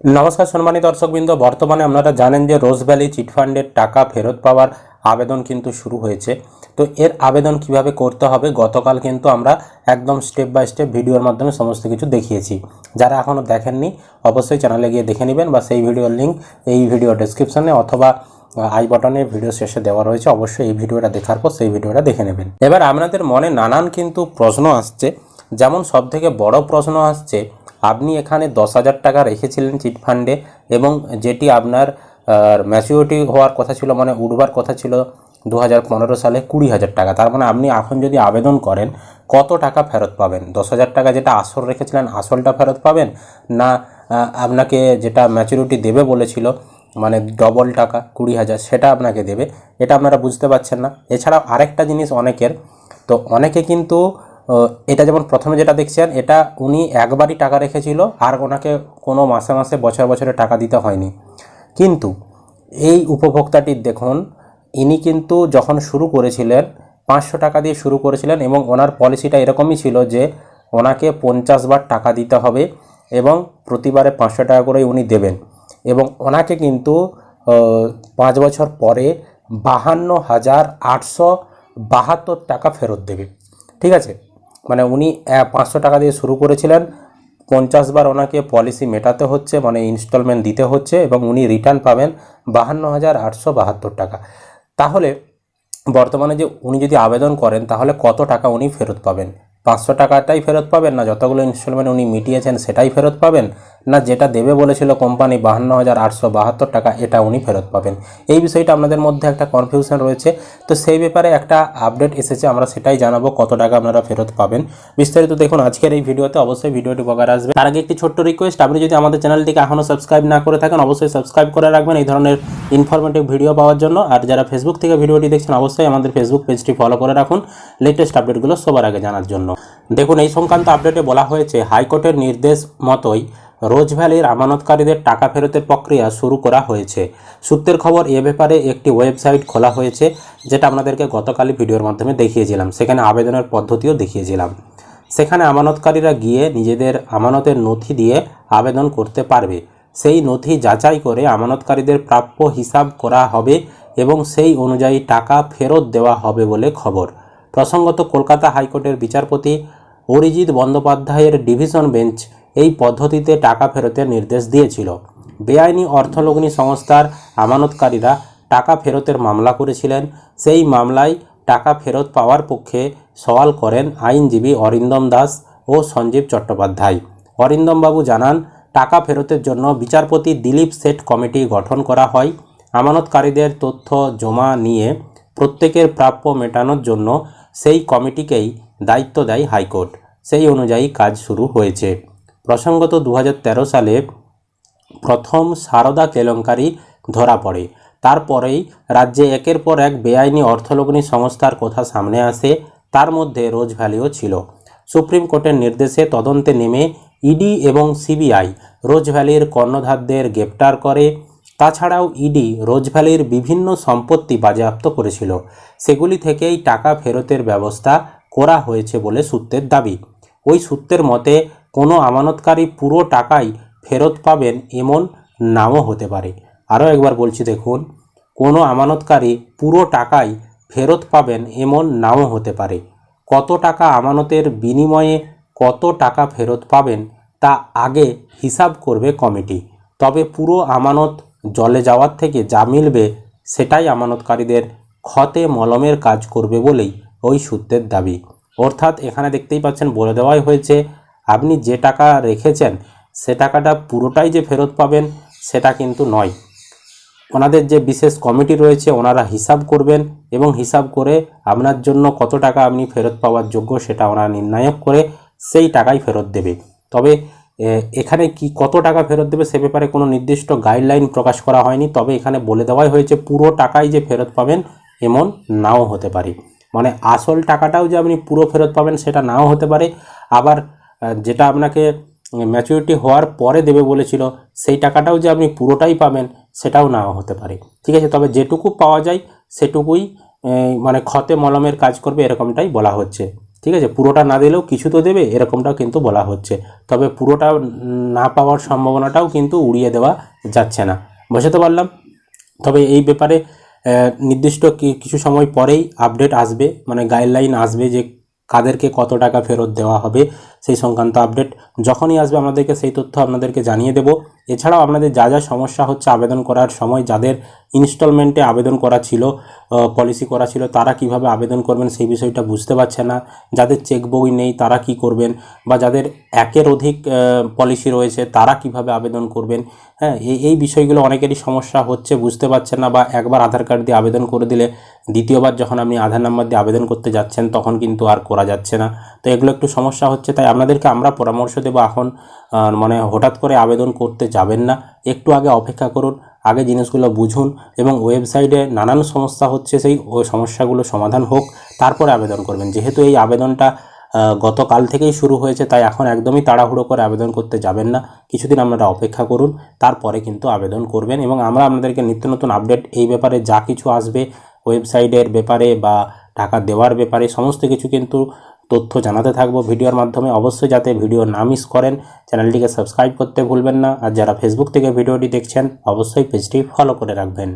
নমস্কার সম্মানিত দর্শকবৃন্দ, বর্তমানে আপনারা জানেন যে রোজ ভ্যালি চিটফান্ডের টাকা ফেরত পাওয়ার আবেদন কিন্তু শুরু হয়েছে। তো এর আবেদন কীভাবে করতে হবে? গতকাল কিন্তু আমরা একদম স্টেপ বাই স্টেপ ভিডিওর মাধ্যমে সমস্ত কিছু দেখিয়েছি। যারা এখনও দেখেননি, অবশ্যই চ্যানেলে গিয়ে দেখে নেবেন বা সেই ভিডিওর লিঙ্ক এই ভিডিও ডেসক্রিপশনে অথবা আই বটনে ভিডিও শেষে দেওয়া রয়েছে, অবশ্যই এই ভিডিওটা দেখার পর সেই ভিডিওটা দেখে নেবেন। এবার আপনাদের মনে নানান কিন্তু প্রশ্ন আসছে। যেমন সবথেকে বড় প্রশ্ন আসছে আপনি এখানে দশ হাজার টাকা রেখেছিলেন চিট ফান্ডে এবং যেটি আপনার ম্যাচিউরিটি হওয়ার কথা ছিল মানে উঠবার কথা ছিল দু হাজার পনেরো সালে কুড়ি হাজার টাকা। তার মানে আপনি এখন যদি আবেদন করেন, কত টাকা ফেরত পাবেন? দশ হাজার টাকা যেটা আসল রেখেছিলেন, আসলটা ফেরত পাবেন? না আপনাকে যেটা ম্যাচুরিটি দেবে বলেছিল মানে ডবল টাকা, কুড়ি হাজার, সেটা আপনাকে দেবে? এটা আপনারা বুঝতে পারছেন না। এছাড়াও আরেকটা জিনিস অনেকের, তো অনেকে কিন্তু এটা যেমন প্রথমে যেটা দেখছেন, এটা উনি একবারই টাকা রেখেছিল, আর ওনাকে কোনো মাসে মাসে, বছর বছরে টাকা দিতে হয়নি। কিন্তু এই উপভোক্তাটির দেখুন, ইনি কিন্তু যখন শুরু করেছিলেন, পাঁচশো টাকা দিয়ে শুরু করেছিলেন এবং ওনার পলিসিটা এরকমই ছিল যে, ওনাকে পঞ্চাশ বার টাকা দিতে হবে এবং প্রতিবারে পাঁচশো টাকা করে উনি দেবেন। এবং ওনাকে কিন্তু পাঁচ বছর পরে বাহান্ন হাজার আটশো বাহাত্তর টাকা ফেরত দেবে। ঠিক আছে? মানে উনি পাঁচশো টাকা দিয়ে শুরু করেছিলেন। পঞ্চাশ বার ওনাকে পলিসি মেটাতে হচ্ছে মানে ইনস্টলমেন্ট দিতে হচ্ছে এবং উনি রিটার্ন পাবেন বাহান্ন হাজার আটশো বাহাত্তর টাকা। তাহলে বর্তমানে যে উনি যদি আবেদন করেন, তাহলে কত টাকা উনি ফেরত পাবেন? পাঁচশো টাকাটাই ফেরত পাবেন না? যতগুলো ইনস্টলমেন্ট উনি মিটিয়েছেন, সেটাই ফেরত পাবেন? না, যেটা দেবে বলেছিল কোম্পানি বাহান্ন হাজার আটশো বাহাত্তর টাকা, এটা উনি ফেরত পাবেন। এই বিষয়টা আপনাদের মধ্যে একটা কনফিউশন রয়েছে। তো সেই ব্যাপারে একটা আপডেট এসেছে, আমরা সেটাই জানাব কত টাকা আপনারা ফেরত পাবেন। বিস্তারিত দেখুন আজকের এই ভিডিওতে, অবশ্যই ভিডিওটি উপকার আসবে। তার আগে একটি ছোট্ট রিকোয়েস্ট আপনি যদি আমাদের চ্যানেলটিকে এখনও সাবস্ক্রাইব না করে থাকেন, অবশ্যই সাবস্ক্রাইব করে রাখবেন এই ধরনের ইনফরমেটিভ ভিডিও পাওয়ার জন্য। আর যারা ফেসবুক থেকে ভিডিওটি দেখছেন, অবশ্যই আমাদের ফেসবুক পেজটি ফলো করে রাখুন লেটেস্ট আপডেটগুলো সবার আগে জানার জন্য। দেখুন, এই সংক্রান্ত আপডেটে বলা হয়েছে, হাইকোর্টের নির্দেশ মতোই রোজ ভ্যালির আমানতকারীদের টাকা ফেরতের প্রক্রিয়া শুরু করা হয়েছে। সূত্রের খবর, এ ব্যাপারে একটি ওয়েবসাইট খোলা হয়েছে, যেটা আপনাদেরকে গতকালই ভিডিওর মাধ্যমে দেখিয়েছিলাম। সেখানে আবেদনের পদ্ধতিও দেখিয়েছিলাম। সেখানে আমানতকারীরা গিয়ে নিজেদের আমানতের নথি দিয়ে আবেদন করতে পারবে। সেই নথি যাচাই করে আমানতকারীদের প্রাপ্য হিসাব করা হবে এবং সেই অনুযায়ী টাকা ফেরত দেওয়া হবে বলে খবর। প্রসঙ্গত, কলকাতা হাইকোর্টের বিচারপতি অরিজিৎ বন্দ্যোপাধ্যায়ের ডিভিশন বেঞ্চ এই পদ্ধতিতে টাকা ফেরতের নির্দেশ দিয়েছিল। বেআইনি অর্থলগ্নি সংস্থার আমানতকারীরা টাকা ফেরতের মামলা করেছিলেন। সেই মামলায় টাকা ফেরত পাওয়ার পক্ষে সওয়াল করেন আইনজীবী অরিন্দম দাস ও সঞ্জীব চট্টোপাধ্যায়। অরিন্দমবাবু জানান, টাকা ফেরতের জন্য বিচারপতি দিলীপ সেট কমিটি গঠন করা হয়। আমানতকারীদের তথ্য জমা নিয়ে প্রত্যেকের প্রাপ্য মেটানোর জন্য সেই কমিটিকেই দায়িত্ব দেয় হাইকোর্ট। সেই অনুযায়ী কাজ শুরু হয়েছে। প্রসঙ্গত দু হাজার তেরো সালে প্রথম সারদা কেলেঙ্কারি ধরা পড়ে। তারপরেই রাজ্যে একের পর এক বেআইনি অর্থলগ্নি সংস্থার কথা সামনে আসে, তার মধ্যে রোজ ভ্যালিও ছিল। সুপ্রিম কোর্টের নির্দেশে তদন্তে নেমে ইডি এবং সিবিআই রোজ ভ্যালির কর্ণধারদের গ্রেপ্তার করে। তাছাড়াও ইডি রোজ ভ্যালির বিভিন্ন সম্পত্তি বাজেয়াপ্ত করেছিল। সেগুলি থেকেই টাকা ফেরতের ব্যবস্থা করা হয়েছে বলে সূত্রের দাবি। ওই সূত্রের মতে কোনো আমানতকারী পুরো টাকাই ফেরত পাবেন এমন নাও হতে পারে। আরও একবার বলছি দেখুন, কোনো আমানতকারী পুরো টাকাই ফেরত পাবেন এমন নাও হতে পারে। কত টাকা আমানতের বিনিময়ে কত টাকা ফেরত পাবেন তা আগে হিসাব করবে কমিটি। তবে পুরো আমানত জলে যাওয়ার থেকে যা মিলবে সেটাই আমানতকারীদের ক্ষতে মলমের কাজ করবে বলেই ওই সূত্রের দাবি। অর্থাৎ এখানে দেখতেই পাচ্ছেন, বলে দেওয়াই হয়েছে আপনি যে টাকা রেখেছেন, সে টাকাটা পুরোটাই যে ফেরত পাবেন, সেটা কিন্তু নয়। ওনাদের যে বিশেষ কমিটি রয়েছে, ওনারা হিসাব করবেন এবং হিসাব করে আপনার জন্য কত টাকা আপনি ফেরত পাওয়ার যোগ্য সেটা ওনারা নির্ণায়ক করে সেই টাকাই ফেরত দেবে। তবে এখানে কি কত টাকা ফেরত দেবে সে ব্যাপারে কোনো নির্দিষ্ট গাইডলাইন প্রকাশ করা হয়নি, তবে এখানে বলে দেওয়াই হয়েছে পুরো টাকাই যে ফেরত পাবেন এমন নাও হতে পারে। মানে আসল টাকাটাও যে আপনি পুরো ফেরত পাবেন সেটা নাও হতে পারে। আবার যেটা আপনাকে ম্যাচুরিটি হওয়ার পরে দেবে বলেছিল, সেই টাকাটাও যে আপনি পুরোটাই পাবেন, সেটাও নাও হতে পারে। ঠিক আছে, তবে যেটুকু পাওয়া যায়, সেটুকুই মানে ক্ষতে মলমের কাজ করবে, এরকমটাই বলা হচ্ছে। ঠিক আছে, পুরোটা না দিলেও কিছু তো দেবে, এরকমটাও কিন্তু বলা হচ্ছে। তবে পুরোটা না পাওয়ার সম্ভাবনাটাও কিন্তু উড়িয়ে দেওয়া যাচ্ছে না। বুঝতে পারলাম? তবে এই ব্যাপারে নির্দিষ্ট কিছু সময় পরেই আপডেট আসবে মানে গাইডলাইন আসবে যে কাদেরকে কত টাকা ফেরত দেওয়া হবে। সেই সংক্রান্ত আপডেট যখনই আসবে আমাদেরকে সেই তথ্য আপনাদেরকে জানিয়ে দেব। এছাড়াও আপনাদের যা যা সমস্যা হচ্ছে আবেদন করার সময়, যাদের ইনস্টলমেন্টে আবেদন করা ছিল পলিসি করা ছিল, তারা কীভাবে আবেদন করবেন সেই বিষয়টা বুঝতে পারছে না। যাদের চেক বই নেই, তারা কি করবেন? বা যাদের একের অধিক পলিসি রয়েছে, তারা কীভাবে আবেদন করবেন? হ্যাঁ এই বিষয়গুলো অনেকেরই সমস্যা হচ্ছে, বুঝতে পারছেন না বা একবার আধার কার্ড দিয়ে আবেদন করে দিলে, দ্বিতীয়বার যখন আপনি আধার নাম্বার দিয়ে আবেদন করতে যাচ্ছেন, তখন কিন্তু আর করা যাচ্ছে না। তো এগুলো একটু সমস্যা হচ্ছে, তাই আপনাদেরকে আমরা পরামর্শ দেবো এখন মানে হঠাৎ করে আবেদন করতে যাবেন না। একটু আগে অপেক্ষা করুন, আগে জিনিসগুলো বুঝুন এবং ওয়েবসাইটে নানান সমস্যা হচ্ছে, সেই সমস্যাগুলো সমাধান হোক, তারপরে আবেদন করবেন। যেহেতু এই আবেদনটা গতকাল থেকেই শুরু হয়েছে, তাই এখন একদমই তাড়াহুড়ো করে আবেদন করতে যাবেন না। কিছুদিন আপনারা অপেক্ষা করুন, তারপরে কিন্তু আবেদন করবেন এবং আমরা আপনাদেরকে নিত্য নতুন আপডেট এই ব্যাপারে যা কিছু আসবে, ওয়েবসাইটের ব্যাপারে বা টাকা দেওয়ার ব্যাপারে, সমস্ত কিছু কিন্তু তথ্য জানাতে থাকব ভিডিওর মাধ্যমে। অবশ্যই যাতে ভিডিও না মিস করেন, চ্যানেলটিকে সাবস্ক্রাইব করতে ভুলবেন না। আর যারা ফেসবুক থেকে ভিডিওটি দেখছেন, অবশ্যই পেজটি ফলো করে রাখবেন।